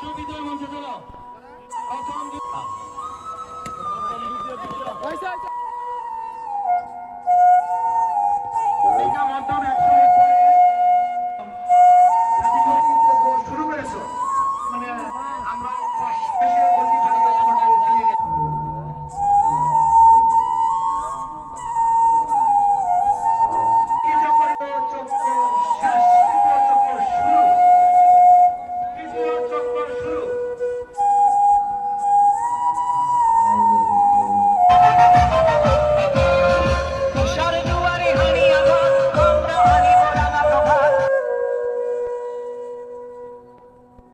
সুবিধা বিজয় মঞ্চে চলো। প্রথম